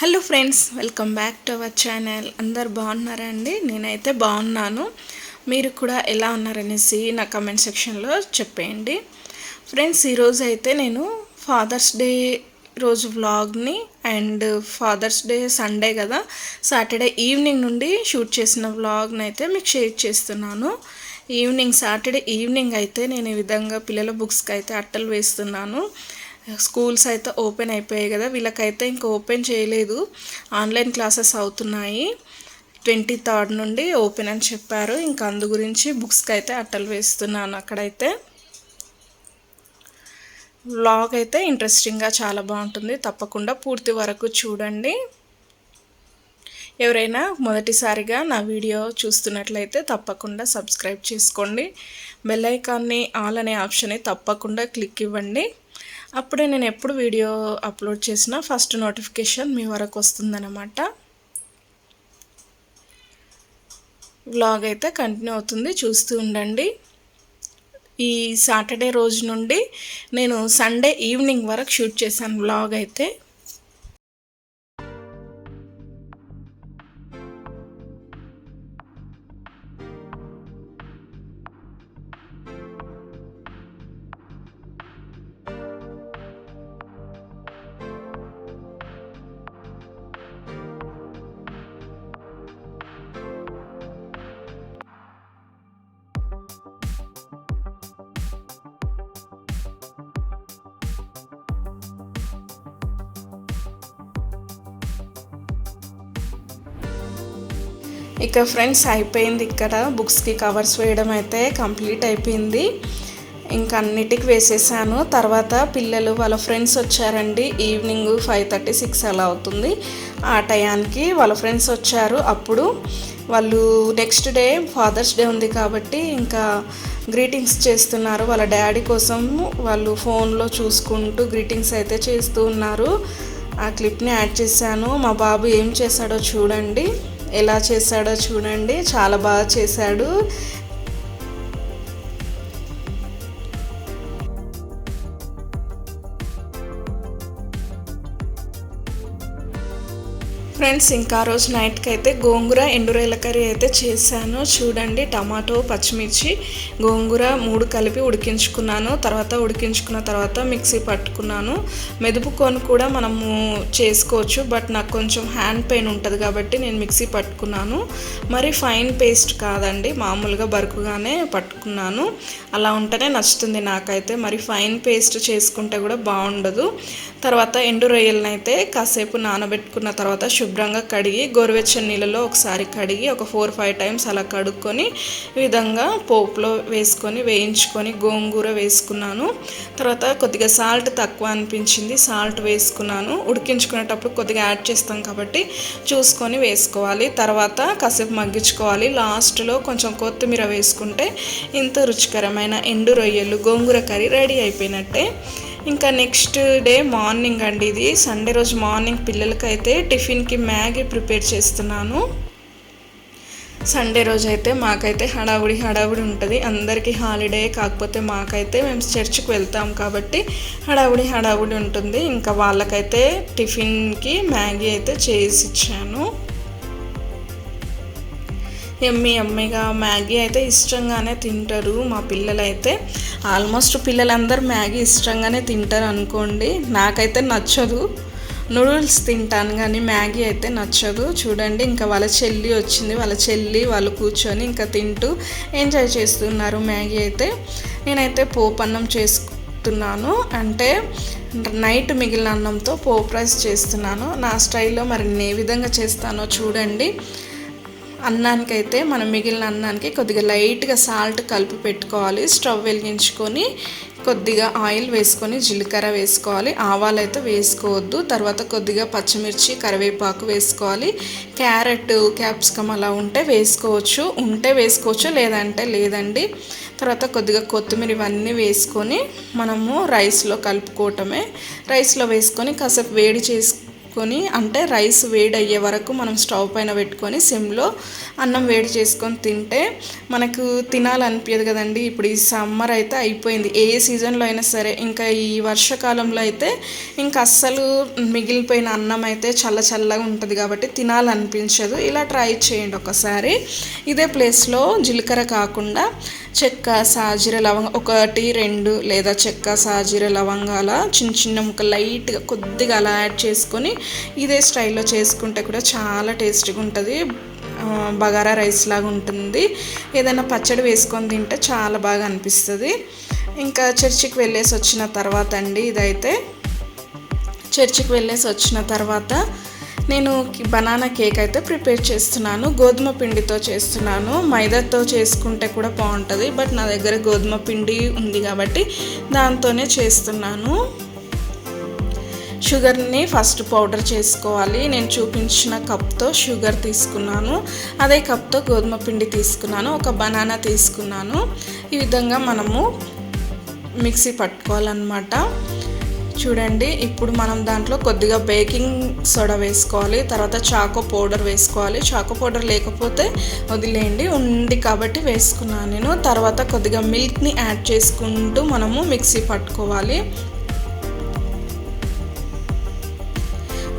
Hello friends welcome back to our channel అందరు బాగున్నారా అండి? నేనైతే బాగున్నాను. మీరు కూడా ఎలా ఉన్నారనేసి నా కమెంట్ సెక్షన్లో చెప్పేయండి. ఫ్రెండ్స్ ఈరోజు అయితే నేను ఫాదర్స్ డే రోజు వ్లాగ్ని అండ్ ఫాదర్స్ డే సండే కదా సాటర్డే ఈవినింగ్ నుండి షూట్ చేసిన వ్లాగ్ని అయితే మీకు షేర్ చేస్తున్నాను. ఈవినింగ్ సాటర్డే ఈవినింగ్ అయితే నేను ఈ విధంగా పిల్లల బుక్స్కి అయితే అట్టలు వేస్తున్నాను. స్కూల్స్ అయితే ఓపెన్ అయిపోయాయి కదా వీళ్ళకైతే ఇంకా ఓపెన్ చేయలేదు. ఆన్లైన్ క్లాసెస్ అవుతున్నాయి. ట్వంటీ థర్డ్ నుండి ఓపెన్ అని చెప్పారు. ఇంకా అందు గురించి బుక్స్కి అయితే అట్టలు వేస్తున్నాను అక్కడైతే. వ్లాగ్ అయితే ఇంట్రెస్టింగ్గా చాలా బాగుంటుంది. తప్పకుండా పూర్తి వరకు చూడండి. ఎవరైనా మొదటిసారిగా నా వీడియో చూస్తున్నట్లయితే తప్పకుండా సబ్స్క్రైబ్ చేసుకోండి. బెల్ ఐకాన్ని ఆల్ అనే ఆప్షన్ని తప్పకుండా క్లిక్ ఇవ్వండి. అప్పుడే నేను ఎప్పుడు వీడియో అప్లోడ్ చేసినా ఫస్ట్ నోటిఫికేషన్ మీ వరకు వస్తుందన్నమాట. వ్లాగ్ అయితే కంటిన్యూ అవుతుంది చూస్తూ ఉండండి. ఈ సాటర్డే రోజు నుండి నేను సండే ఈవినింగ్ వరకు షూట్ చేశాను వ్లాగ్ అయితే. ఇక ఫ్రెండ్స్ అయిపోయింది ఇక్కడ. బుక్స్కి కవర్స్ వేయడం అయితే కంప్లీట్ అయిపోయింది. ఇంకా అన్నిటికి వేసేసాను. తర్వాత పిల్లలు వాళ్ళ ఫ్రెండ్స్ వచ్చారండి. ఈవినింగ్ ఫైవ్ థర్టీ సిక్స్ అలా అవుతుంది. ఆ టయానికి వాళ్ళ ఫ్రెండ్స్ వచ్చారు. అప్పుడు వాళ్ళు నెక్స్ట్ డే ఫాదర్స్ డే ఉంది కాబట్టి ఇంకా గ్రీటింగ్స్ చేస్తున్నారు. వాళ్ళ డాడీ కోసం వాళ్ళు ఫోన్లో చూసుకుంటూ గ్రీటింగ్స్ అయితే చేస్తూ ఉన్నారు. ఆ క్లిప్ని యాడ్ చేశాను. మా బాబు ఏం చేశాడో చూడండి. ఎలా చేశాడో చూడండి. చాలా బాగా చేశాడు. ఫ్రెండ్స్ ఇంకా రోజు నైట్కి అయితే గోంగూర ఎండురేల కర్రీ అయితే చేశాను. చూడండి టమాటో పచ్చిమిర్చి గోంగూర మూడు కలిపి ఉడికించుకున్నాను. తర్వాత ఉడికించుకున్న తర్వాత మిక్సీ పట్టుకున్నాను. మెదుపుకొని కూడా మనము చేసుకోవచ్చు బట్ నాకు కొంచెం హ్యాండ్ పెయిన్ ఉంటుంది కాబట్టి నేను మిక్సీ పట్టుకున్నాను. మరి ఫైన్ పేస్ట్ కాదండి మామూలుగా బరుకుగానే పట్టుకున్నాను. అలా ఉంటేనే నచ్చుతుంది నాకైతే. మరి ఫైన్ పేస్ట్ చేసుకుంటే కూడా బాగుండదు. తర్వాత ఎండు రొయ్యలనైతే కాసేపు నానబెట్టుకున్న తర్వాత శుభ్రంగా కడిగి గోరువెచ్చని నీళ్ళలో ఒకసారి కడిగి ఒక ఫోర్ ఫైవ్ టైమ్స్ అలా కడుక్కొని ఈ విధంగా పోపులో వేసుకొని వేయించుకొని గోంగూర వేసుకున్నాను. తర్వాత కొద్దిగా సాల్ట్ తక్కువ అనిపించింది సాల్ట్ వేసుకున్నాను. ఉడికించుకునేటప్పుడు కొద్దిగా యాడ్ చేస్తాం కాబట్టి చూసుకొని వేసుకోవాలి. తర్వాత కాసేపు మగ్గించుకోవాలి. లాస్ట్లో కొంచెం కొత్తిమీర వేసుకుంటే ఇంత రుచికరమైన ఎండు రొయ్యలు గోంగూర కర్రీ రెడీ అయిపోయినట్టే. ఇంకా నెక్స్ట్ డే మార్నింగ్ అండి ఇది. సండే రోజు మార్నింగ్ పిల్లలకైతే టిఫిన్కి మ్యాగీ ప్రిపేర్ చేస్తున్నాను. సండే రోజు అయితే మాకైతే హడావుడి హడావుడి ఉంటుంది. అందరికీ హాలిడే కాకపోతే మాకైతే మేము చర్చ్కి వెళ్తాం కాబట్టి హడావుడి హడావుడి ఉంటుంది. ఇంకా వాళ్ళకైతే టిఫిన్కి మ్యాగీ అయితే చేసి ఇచ్చాను. ఎమ్మి ఎమ్మిగా మ్యాగీ అయితే ఇష్టంగానే తింటారు మా పిల్లలైతే. ఆల్మోస్ట్ పిల్లలందరూ మ్యాగీ ఇష్టంగానే తింటారు అనుకోండి. నాకైతే నచ్చదు. నూడిల్స్ తింటాను కానీ మ్యాగీ అయితే నచ్చదు. చూడండి ఇంకా వాళ్ళ చెల్లి వచ్చింది. వాళ్ళ చెల్లి వాళ్ళు కూర్చొని ఇంకా తింటూ ఎంజాయ్ చేస్తున్నారు మ్యాగీ అయితే. నేనైతే పోపన్నం చేసుకుంటున్నాను అంటే నైట్ మిగిలిన అన్నంతో పోపు రైస్ చేస్తున్నాను. నా స్టైల్లో మరి నేను ఏ విధంగా చేస్తానో చూడండి. అన్నానికైతే మనం మిగిలిన అన్నానికి కొద్దిగా లైట్గా సాల్ట్ కలిపి పెట్టుకోవాలి. స్టవ్ వెలిగించుకొని కొద్దిగా ఆయిల్ వేసుకొని జీలకర్ర వేసుకోవాలి. ఆవాలు అయితే వేసుకోవద్దు. తర్వాత కొద్దిగా పచ్చిమిర్చి కరివేపాకు వేసుకోవాలి. క్యారెట్ క్యాప్సికమ్ అలా ఉంటే వేసుకోవచ్చు. ఉంటే వేసుకోవచ్చు లేదంటే లేదండి. తర్వాత కొద్దిగా కొత్తిమీర ఇవన్నీ వేసుకొని మనము రైస్లో కలుపుకోవటమే. రైస్లో వేసుకొని కాసేపు వేడి చేసు పెట్టుకొని అంటే రైస్ వేడి అయ్యే వరకు మనం స్టవ్ పైన పెట్టుకొని సిమ్లో అన్నం వేడి చేసుకొని తింటే మనకు తినాలనిపించదు కదండి. ఇప్పుడు ఈ సమ్మర్ అయితే అయిపోయింది. ఏ సీజన్లో అయినా సరే ఇంకా ఈ వర్షాకాలంలో అయితే ఇంకా అస్సలు మిగిలిపోయిన అన్నం అయితే చల్ల చల్లగా ఉంటుంది కాబట్టి తినాలనిపించదు. ఇలా ట్రై చేయండి ఒకసారి. ఇదే ప్లేస్లో జీలకర్ర కాకుండా చెక్క సాజీర లవంగ ఒకటి రెండు లేదా చెక్క సాజీర లవంగాల చిన్న చిన్న ముక్క లైట్గా కొద్దిగా అలా యాడ్ చేసుకొని ఇదే స్టైల్లో చేసుకుంటే కూడా చాలా టేస్టీగా ఉంటుంది. బగారా రైస్ లాగా ఉంటుంది. ఏదైనా పచ్చడి వేసుకొని తింటే చాలా బాగా అనిపిస్తుంది. ఇంకా చర్చికి వెళ్ళేసి వచ్చిన తర్వాత అండి ఇదైతే. చర్చికి వెళ్ళేసి వచ్చిన తర్వాత నేను బనానా కేక్ అయితే ప్రిపేర్ చేస్తున్నాను. గోధుమ పిండితో చేస్తున్నాను. మైదాతో చేసుకుంటే కూడా బాగుంటుంది. బట్ నా దగ్గర గోధుమ పిండి ఉంది కాబట్టి దాంతోనే చేస్తున్నాను. షుగర్ని ఫస్ట్ పౌడర్ చేసుకోవాలి. నేను చూపించిన కప్తో షుగర్ తీసుకున్నాను. అదే కప్తో గోధుమ పిండి తీసుకున్నాను. ఒక బనానా తీసుకున్నాను. ఈ విధంగా మనము మిక్సీ పట్టుకోవాలన్నమాట. చూడండి ఇప్పుడు మనం దాంట్లో కొద్దిగా బేకింగ్ సోడా వేసుకోవాలి తర్వాత చాకో పౌడర్ వేసుకోవాలి. చాకో పౌడర్ లేకపోతే వదిలేయండి ఉంది కాబట్టి వేసుకున్నాను నేను. తర్వాత కొద్దిగా మిల్క్ని యాడ్ చేసుకుంటూ మనము మిక్సీ పట్టుకోవాలి.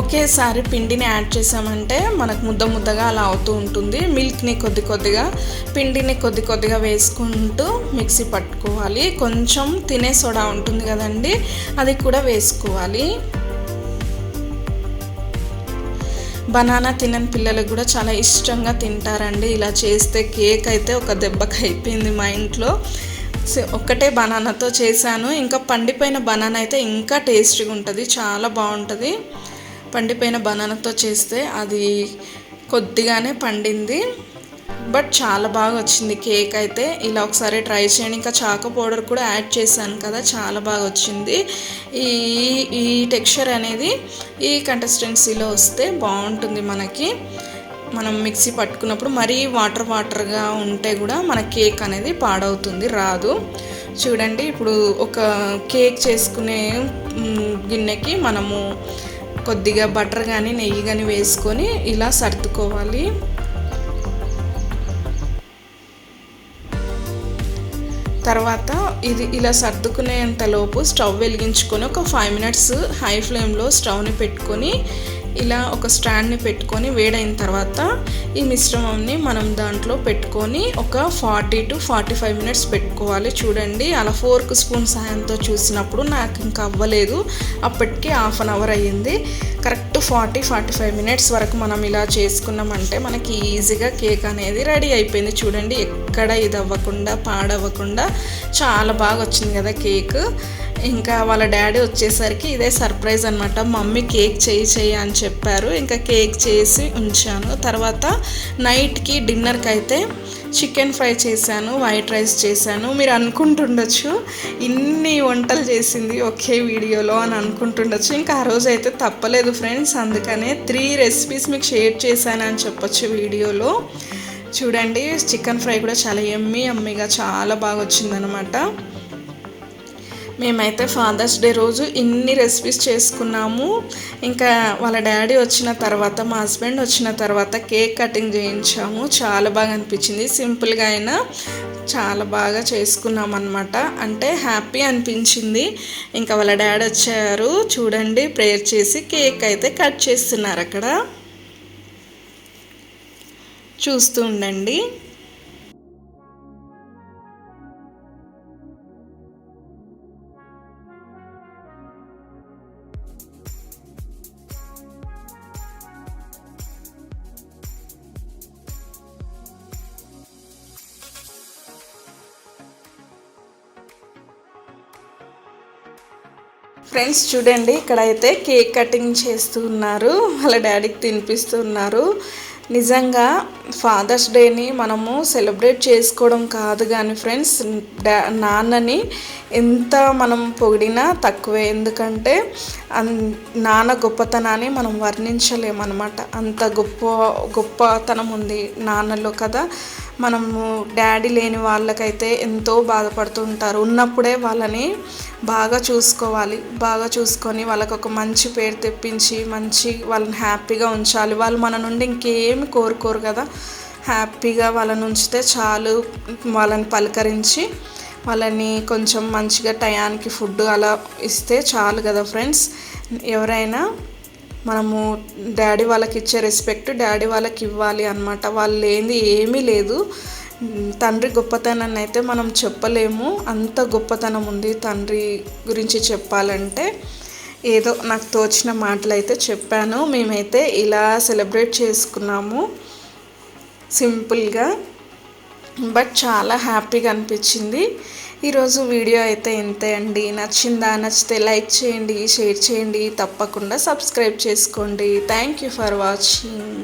ఒకేసారి పిండిని యాడ్ చేసామంటే మనకు ముద్ద ముద్దగా అలా అవుతూ ఉంటుంది. మిల్క్ని కొద్ది కొద్దిగా పిండిని కొద్ది కొద్దిగా వేసుకుంటూ మిక్సీ పట్టుకోవాలి. కొంచెం తినే సోడా ఉంటుంది కదండి అది కూడా వేసుకోవాలి. బనానా తినని పిల్లలకు కూడా చాలా ఇష్టంగా తింటారండి. ఇలా చేస్తే కేక్ అయితే ఒక దెబ్బకి అయిపోయింది మా ఇంట్లో. ఒక్కటే బనానాతో చేశాను. ఇంకా పండిపోయిన బనానా అయితే ఇంకా టేస్టీగా ఉంటుంది చాలా బాగుంటుంది. పండిపోయిన బనానాతో చేస్తే అది కొద్దిగానే పండింది. బట్ చాలా బాగా వచ్చింది కేక్ అయితే. ఇలా ఒకసారి ట్రై చేయండి. ఇంకా చాకో పౌడర్ కూడా యాడ్ చేశాను కదా చాలా బాగా వచ్చింది. ఈ ఈ టెక్స్చర్ అనేది ఈ కంటెస్టెన్సీలో వస్తే బాగుంటుంది మనకి. మనం మిక్సీ పట్టుకున్నప్పుడు మరీ వాటర్ వాటర్గా ఉంటే కూడా మన కేక్ అనేది పాడవుతుంది రాదు. చూడండి ఇప్పుడు ఒక కేక్ చేసుకునే గిన్నెకి మనము కొద్దిగా బటర్ కానీ నెయ్యి కానీ వేసుకొని ఇలా సర్దుకోవాలి. తర్వాత ఇది ఇలా సర్దుకునేంతలోపు స్టవ్ వెలిగించుకొని ఒక ఫైవ్ మినిట్స్ హై ఫ్లేమ్లో స్టవ్ని పెట్టుకొని ఇలా ఒక స్టాండ్ని పెట్టుకొని వేడైన తర్వాత ఈ మిశ్రమంని మనం దాంట్లో పెట్టుకొని ఒక forty to forty five minutes పెట్టుకోవాలి. చూడండి అలా ఫోర్క్ స్పూన్ సహాయంతో చూసినప్పుడు నాకు ఇంకా అవ్వలేదు. అప్పటికి హాఫ్ అన్ అవర్ అయ్యింది. Correct forty forty five minutes వరకు మనం ఇలా చేసుకున్నామంటే మనకి ఈజీగా కేక్ అనేది రెడీ అయిపోయింది. చూడండి ఎక్కడ ఇది అవ్వకుండా పాడవ్వకుండా చాలా బాగా వచ్చింది కదా కేక్. ఇంకా వాళ్ళ డాడీ వచ్చేసరికి ఇదే సర్ప్రైజ్ అనమాట మమ్మీ కేక్ చేయి చేయి అని చెప్పారు. ఇంకా కేక్ చేసి ఉంచాను. తర్వాత నైట్కి డిన్నర్కి అయితే చికెన్ ఫ్రై చేశాను వైట్ రైస్ చేశాను. మీరు అనుకుంటుండొచ్చు ఇన్ని వంటలు చేసింది ఒకే వీడియోలో అని అనుకుంటుండొచ్చు. ఇంకా ఆ రోజు అయితే తప్పలేదు ఫ్రెండ్స్. అందుకనే త్రీ రెసిపీస్ మీకు షేర్ చేశాను అని చెప్పొచ్చు వీడియోలో. చూడండి చికెన్ ఫ్రై కూడా చాలా ఎమ్మి అమ్మిగా చాలా బాగా వచ్చిందనమాట మేమైతే ఫాదర్స్ డే రోజు ఇన్ని రెసిపీస్ చేసుకున్నాము. ఇంకా వాళ్ళ డాడీ వచ్చిన తర్వాత మా హస్బెండ్ వచ్చిన తర్వాత కేక్ కటింగ్ చేయించాము. చాలా బాగా అనిపించింది. సింపుల్గా అయినా చాలా బాగా చేసుకున్నాం అనమాట అంటే హ్యాపీ అనిపించింది. ఇంకా వాళ్ళ డాడీ వచ్చారు. చూడండి ప్రేయర్ చేసి కేక్ అయితే కట్ చేస్తున్నారు అక్కడ. చూస్తూ ఉండండి. ఫ్రెండ్స్ చూడండి ఇక్కడైతే కేక్ కటింగ్ చేస్తున్నారు. వాళ్ళ డాడీకి తినిపిస్తున్నారు. నిజంగా ఫాదర్స్ డేని మనము సెలబ్రేట్ చేసుకోవడం కాదు కానీ ఫ్రెండ్స్ డా నాన్నని ఎంత మనం పొగిడినా తక్కువే. ఎందుకంటే అన్- నాన్న గొప్పతనాన్ని మనం వర్ణించలేమన్నమాట. అంత గొప్ప గొప్పతనం ఉంది నాన్నలో కదా. మనము డాడీ లేని వాళ్ళకైతే ఎంతో బాధపడుతుంటారు ఉన్నప్పుడే వాళ్ళని బాగా చూసుకోవాలి. బాగా చూసుకొని వాళ్ళకు ఒక మంచి పేరు తెప్పించి మంచి వాళ్ళని హ్యాపీగా ఉంచాలి. వాళ్ళు మన నుండి ఇంకేమి కోరుకోరు కదా. హ్యాపీగా వాళ్ళని ఉంచితే చాలు. వాళ్ళని పలకరించి వాళ్ళని కొంచెం మంచిగా టయానికి ఫుడ్ అలా ఇస్తే చాలు కదా ఫ్రెండ్స్. ఎవరైనా మనము డాడీ వాళ్ళకి ఇచ్చే రెస్పెక్ట్ డాడీ వాళ్ళకి ఇవ్వాలి అనమాట వాళ్ళు లేనిది ఏమీ లేదు. తండ్రి గొప్పతనాన్ని అయితే మనం చెప్పలేము. అంత గొప్పతనం ఉంది తండ్రి గురించి చెప్పాలంటే. ఏదో నాకు తోచిన మాటలు అయితే చెప్పాను. మేమైతే ఇలా సెలబ్రేట్ చేసుకున్నాము. సింపుల్గా. బట్ చాలా హ్యాపీగా అనిపించింది. ఈరోజు వీడియో అయితే ఇంతే అండి. నచ్చిందా నచ్చితే లైక్ చేయండి షేర్ చేయండి. తప్పకుండా సబ్స్క్రైబ్ చేసుకోండి. Thank you for watching.